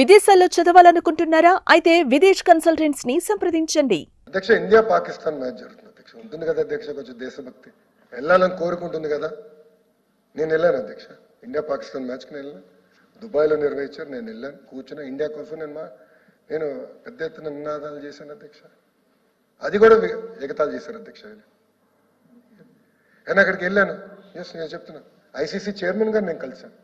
విదేశాల్లో చదవాలనుకుంటున్నారా? అయితే విదేశ్ కన్సల్టెంట్స్ని సంప్రదించండి. అధ్యక్ష ఇండియా పాకిస్తాన్ మ్యాచ్ జరుగుతుంది అధ్యక్ష. ఉంటుంది కదా అధ్యక్ష కొంచెం దేశభక్తి. వెళ్ళాలని కోరుకుంటుంది కదా. నేను వెళ్ళాను అధ్యక్ష. ఇండియా పాకిస్తాన్ మ్యాచ్కి నేను వెళ్ళాను. దుబాయ్లో నిర్వహించారు నేను వెళ్ళాను. కూర్చున్నా. ఇండియా కోసం నేను మా నేను పెద్ద ఎత్తున నినాదాలు చేశాను అధ్యక్ష. అది కూడా ఎగతాలు చేశారు అధ్యక్ష. నేను అక్కడికి వెళ్ళాను. ఎస్ నేను చెప్తున్నా. ఐసీసీ చైర్మన్ గారు నేను కలిశాను.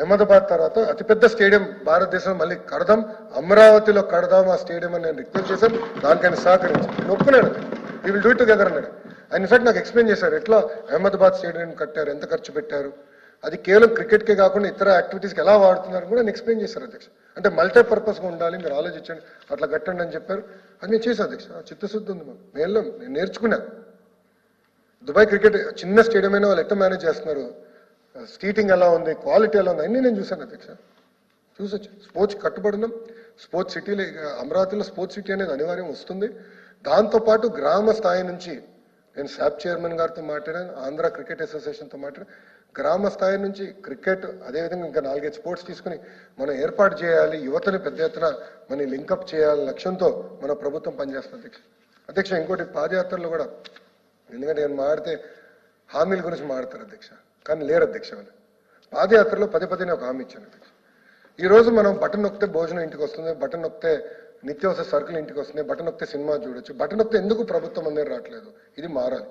అహ్మదాబాద్ తర్వాత అతిపెద్ద స్టేడియం భారతదేశంలో మళ్ళీ కడదాం. అమరావతిలో కడదాం ఆ స్టేడియం అని నేను రిక్వెస్ట్ చేశాను. దానికైనా సహకరించాను ఒప్పుకున్నాడు ఈ విల్ డూ టుగెదర్ అన్నాడు. ఆయన ఇన్ఫాక్ట్ నాకు ఎక్స్ప్లెయిన్ చేశారు. ఎట్లా అహ్మదాబాద్ స్టేడియం కట్టారు? ఎంత ఖర్చు పెట్టారు? అది కేవలం క్రికెట్కే కాకుండా ఇతర యాక్టివిటీస్కి ఎలా వాడుతున్నారు కూడా నేను ఎక్స్ప్లెయిన్ చేశారు అధ్యక్ష. అంటే మల్టీపర్పస్గా ఉండాలి మీరు ఆలోచించండి. అట్లా కట్టండి అని చెప్పారు. అది నేను చేశాను అధ్యక్ష. చిత్తశుద్ధి ఉంది మాకు. నేను నేను నేర్చుకున్నాను దుబాయ్ క్రికెట్ చిన్న స్టేడియం అయినా వాళ్ళు ఎట్లా మేనేజ్ చేస్తున్నారు? సీటింగ్ ఎలా ఉంది? క్వాలిటీ ఎలా ఉంది? అన్నీ నేను చూశాను అధ్యక్ష. చూసొచ్చు. స్పోర్ట్స్ కట్టుబడినం స్పోర్ట్స్ సిటీలో అమరావతిలో స్పోర్ట్స్ సిటీ అనేది అనివార్యం వస్తుంది. దాంతోపాటు గ్రామ స్థాయి నుంచి నేను శాప్ చైర్మన్ గారితో మాట్లాడాను ఆంధ్ర క్రికెట్ అసోసియేషన్తో మాట్లాడాను. గ్రామ స్థాయి నుంచి క్రికెట్ అదేవిధంగా ఇంకా నాలుగైదు స్పోర్ట్స్ తీసుకుని మనం ఏర్పాటు చేయాలి. యువతని పెద్ద ఎత్తున మనం లింకప్ చేయాలి లక్ష్యంతో మన ప్రభుత్వం పనిచేస్తుంది అధ్యక్ష. అధ్యక్ష ఇంకోటి పాదయాత్రలో కూడా. ఎందుకంటే నేను మాడితే హామీల గురించి మాడతారు అధ్యక్ష. కానీ లేరు అధ్యక్ష వాళ్ళు. పాదయాత్రలో పదే పదే ఒక హామీ ఇచ్చాను అధ్యక్ష. ఈరోజు మనం బటన్ నొక్కితే భోజనం ఇంటికి వస్తుంది బటన్ నొక్కితే నిత్యావసర సరుకులు ఇంటికి వస్తున్నాయి బటన్ నొక్కితే సినిమా చూడొచ్చు బటన్ నొక్కితే ఎందుకు ప్రభుత్వం అందరూ రావట్లేదు? ఇది మారాలి.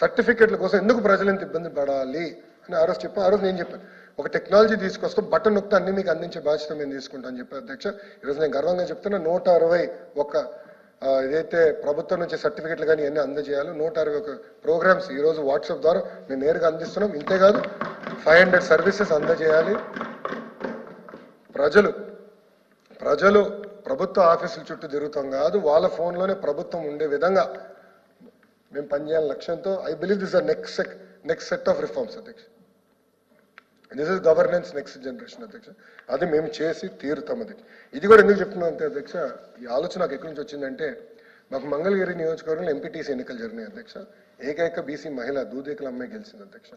సర్టిఫికెట్ల కోసం ఎందుకు ప్రజలు ఎంత ఇబ్బంది పడాలి అని ఆ రోజు చెప్పాను ఆ రోజు నేను చెప్పాను. ఒక టెక్నాలజీ తీసుకొస్తూ బటన్ నొక్కితే అన్ని మీకు అందించే బాధ్యత మేము తీసుకుంటాం అని చెప్పి అధ్యక్ష. ఈరోజు నేను గర్వంగా చెప్తున్నా నూట అరవై ఒక ఏదైతే ప్రభుత్వం నుంచి సర్టిఫికెట్లు కానీ అన్ని అందజేయాలో నూట అరవై ఒక ప్రోగ్రామ్స్ ఈరోజు వాట్సాప్ ద్వారా మేము నేరుగా అందిస్తున్నాం. ఇంతేకాదు ఫైవ్ హండ్రెడ్ సర్వీసెస్ అందజేయాలి. ప్రజలు ప్రజలు ప్రభుత్వ ఆఫీసుల చుట్టూ తిరుగుతాం కాదు వాళ్ళ ఫోన్లోనే ప్రభుత్వం ఉండే విధంగా మేము పనిచేయాలని లక్ష్యంతో I believe this are next next set of reforms అధ్యక్ష. This is governance next generation అధ్యక్ష. అది మేము చేసి తీరుతాం అది ఇది కూడా ఎందుకు చెప్తున్నాం అంటే అధ్యక్ష ఈ ఆలోచన నాకు ఎక్కడి నుంచి వచ్చిందంటే మాకు మంగళగిరి నియోజకవర్గంలో ఎంపీటీసీ ఎన్నికలు జరిగినాయి అధ్యక్ష. ఏకైక బీసీ మహిళ దూదేకల అమ్మాయి గెలిచింది అధ్యక్ష.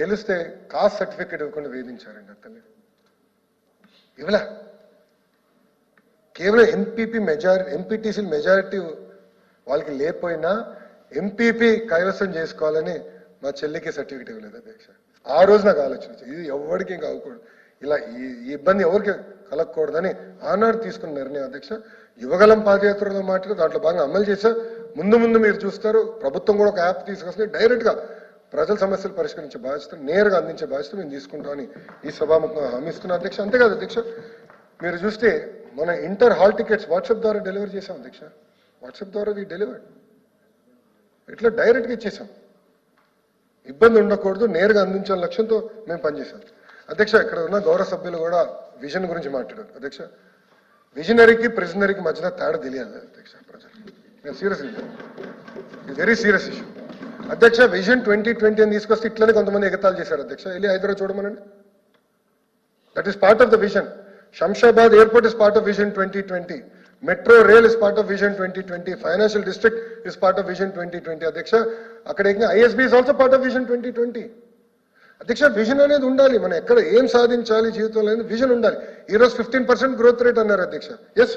గెలిస్తే కాస్ట్ సర్టిఫికేట్ ఇవ్వకుండా వేధించారండి అతన్ని. ఇవ్వలే? కేవలం ఎంపీపీ మెజారిటీ ఎంపీటీసీ మెజారిటీ వాళ్ళకి లేకపోయినా ఎంపీపీ కైవసం చేసుకోవాలని మా చెల్లికి సర్టిఫికేట్ ఇవ్వలేదు అధ్యక్ష. ఆ రోజు నాకు ఆలోచన వచ్చింది. ఇది ఎవరికి ఇంకా అవ్వకూడదు ఇలా ఈ ఈ ఇబ్బంది ఎవరికి కలగకూడదని ఆనాడు తీసుకున్న నిర్ణయం అధ్యక్ష యువగలం పాదయాత్రలో మాట్లాడి దాంట్లో బాగా అమలు చేశా ముందు ముందు మీరు చూస్తారు. ప్రభుత్వం కూడా ఒక యాప్ తీసుకొస్తే డైరెక్ట్గా ప్రజల సమస్యలు పరిష్కరించే బాధ్యత నేరుగా అందించే బాధ్యత మేము తీసుకుంటామని ఈ సభాముఖంగా హామీ ఇస్తున్నా అధ్యక్ష. అంతేకాదు అధ్యక్ష మీరు చూస్తే మన ఇంటర్ హాల్ టికెట్స్ వాట్సాప్ ద్వారా డెలివరీ చేసాం అధ్యక్ష. వాట్సాప్ ద్వారా వి డెలివర్డ్. ఇట్లా డైరెక్ట్గా ఇచ్చేసాం ఇబ్బంది ఉండకూడదు నేరుగా అందించాలని లక్ష్యంతో మేము పనిచేసాం అధ్యక్ష ఇక్కడ ఉన్న గౌరవ సభ్యులు కూడా విజన్ గురించి మాట్లాడారు. అధ్యక్ష విజనరీకి ప్రిజనరీకి మధ్యన తేడా తెలియాలి అధ్యక్ష ప్రజలు నేను సీరియస్ ఇది. వెరీ సీరియస్ ఇష్యూ అధ్యక్ష విజన్ ట్వంటీ ట్వంటీ అని తీసుకొస్తే ఇట్లనే కొంతమంది ఎగతాలు చేశారు అధ్యక్ష. వెళ్ళి Hyderabad చూడమనండి. That is part of the vision Shamshabad airport is part of vision twenty twenty metro rail is part of vision twenty twenty financial district is part of vision twenty twenty అధ్యక్ష అక్కడ ISB is also part of vision twenty twenty అధ్యక్ష vision అనేది ఉండాలి. మనం ఎక్కడ ఏం సాధించాలి జీవితంలో అనేది విజన్ ఉండాలి. ఈ రోజు ఫిఫ్టీన్ పర్సెంట్ గ్రోత్ రేట్ అన్నారు అధ్యక్ష. ఎస్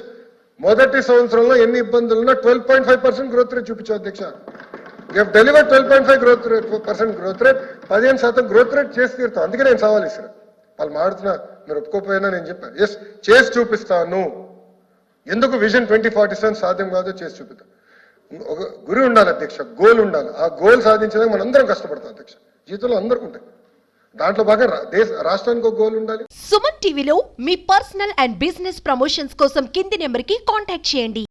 మొదటి సంవత్సరంలో ఎన్ని ఇబ్బందులు ఉన్నా twelve point five percent growth rate చూపించావు అధ్యక్ష. You deliver twelve point five growth rate percent growth rate పదిహేను శాతం గ్రోత్ రేట్ చేసి తీరుతాం. అందుకే నేను సవాల్ ఇస్తాను వాళ్ళు మాడుతున్నా మీరు ఒప్పుకోపోయినా నేను చెప్పాను. ఎస్ చేసి చూపిస్తాను. ఎందుకు విజన్ ట్వంటీ ఫార్టీ సెవెన్ సాధ్యం కాదో చేసి చూపిద్దాం. ఒక గురి ఉండాలి అధ్యక్ష గోల్ ఉండాలి. ఆ గోల్ సాధించడానికి మనం అందరం కష్టపడతాం అధ్యక్ష. జీవితంలో అందరికీ ఉంటాయి. దాంట్లో బాగా దేశ రాష్ట్రానికి ఒక గోల్ ఉండాలి. సుమన్ టీవీలో మీ పర్సనల్ అండ్ బిజినెస్ ప్రమోషన్స్ కోసం కింది నెంబర్కి కాంటాక్ట్ చేయండి.